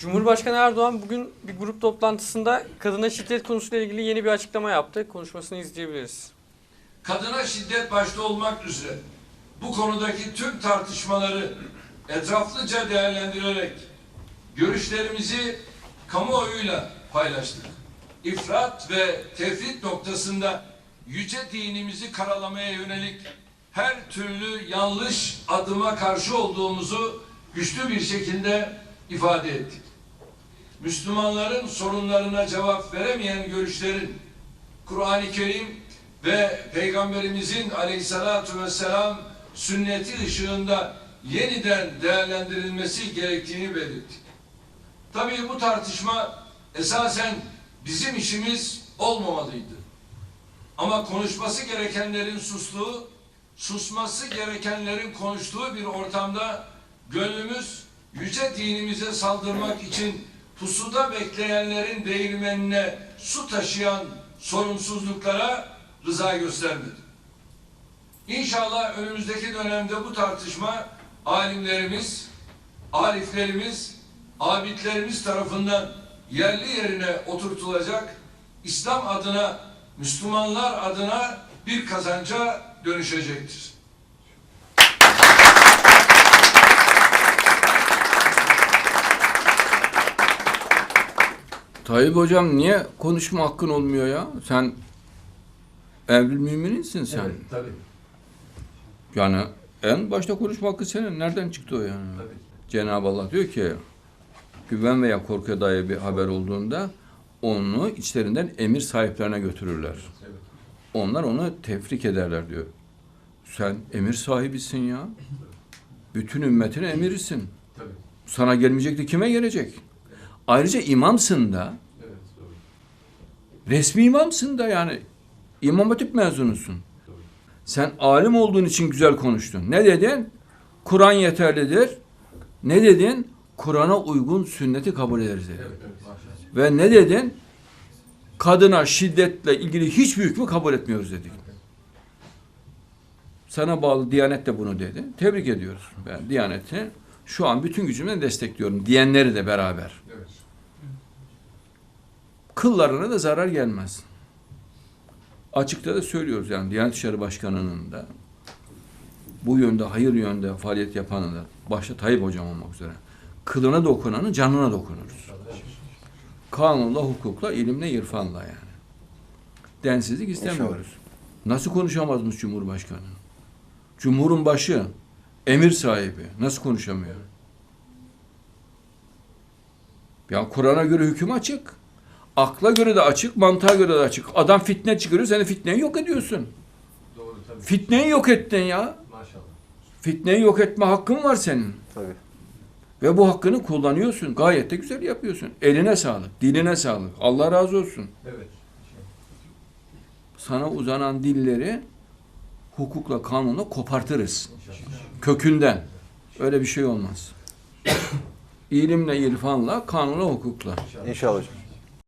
Cumhurbaşkanı Erdoğan bugün bir grup toplantısında kadına şiddet konusuyla ilgili yeni bir açıklama yaptı. Konuşmasını izleyebiliriz. kadına şiddet başta olmak üzere bu konudaki tüm tartışmaları etraflıca değerlendirerek görüşlerimizi kamuoyuyla paylaştık. İfrat ve tefrit noktasında yüce dinimizi karalamaya yönelik her türlü yanlış adıma karşı olduğumuzu güçlü bir şekilde ifade ettik. Müslümanların sorunlarına cevap veremeyen görüşlerin Kur'an-ı Kerim ve Peygamberimizin aleyhissalatu vesselam sünneti ışığında yeniden değerlendirilmesi gerektiğini belirttik. Tabii bu tartışma esasen bizim işimiz olmamalıydı. Ama konuşması gerekenlerin sustuğu, susması gerekenlerin konuştuğu bir ortamda gönlümüz yüce dinimize saldırmak için pusuda bekleyenlerin değirmenine su taşıyan sorumsuzluklara rıza göstermedi. İnşallah önümüzdeki dönemde bu tartışma alimlerimiz, ariflerimiz, abidlerimiz tarafından yerli yerine oturtulacak, İslam adına, Müslümanlar adına bir kazanca dönüşecektir. Tayyip hocam niye konuşma hakkın olmuyor ya? Sen evli mümininsin sen. Evet, tabii, Yani en başta konuşma hakkı senin. Nereden çıktı o yani? tabii. Cenab-ı Allah diyor ki güven veya korkuya dair bir haber olduğunda onu içlerinden emir sahiplerine götürürler. Evet. Onlar onu tefrik ederler diyor. Sen emir sahibisin ya. Bütün ümmetin emirisin. Tabii. Sana gelmeyecek de kime gelecek? Ayrıca imamsın da. Evet, doğru. Resmi imamsın da yani. İmam Hatip mezunusun. Doğru. Sen alim olduğun için güzel konuştun. Ne dedin? Kur'an yeterlidir. Ne dedin? Kur'an'a uygun sünneti kabul ederiz dedin. Evet, evet. Ve ne dedin? Kadına şiddetle ilgili hiçbir hükmü kabul etmiyoruz dedik. Sana bağlı Diyanet de bunu dedi. Tebrik ediyoruz. Ben Diyanet'i şu an bütün gücümle destekliyorum. Diyenleri de beraber. Evet. Kıllarına da zarar gelmez. Açıkta da söylüyoruz yani Diyanet İşleri Başkanı'nın da bu yönde, hayır yönde faaliyet yapanın da başta Tayyip Hocam olmak üzere kılına dokunanın canına dokunuruz. Kanunla, hukukla, ilimle, irfanla yani. Densizlik istemiyoruz. Nasıl konuşamazmış Cumhurbaşkanı? Cumhurun başı, emir sahibi. Nasıl konuşamıyor? Ya Kur'an'a göre hüküm açık. Akla göre de açık, mantığa göre de açık. Adam fitne çıkarıyor, sen de fitneyi yok ediyorsun. Doğru tabii. Fitneyi yok ettin ya. Maşallah. Fitneyi yok etme hakkın var senin. Tabii. Ve bu hakkını kullanıyorsun. Gayet de güzel yapıyorsun. Eline sağlık, diline sağlık. Allah razı olsun. Evet. Sana uzanan dilleri hukukla, kanunla kopartırız. İnşallah. Kökünden. Öyle bir şey olmaz. İlimle, irfanla, kanunla, hukukla. İnşallah. İnşallah hocam.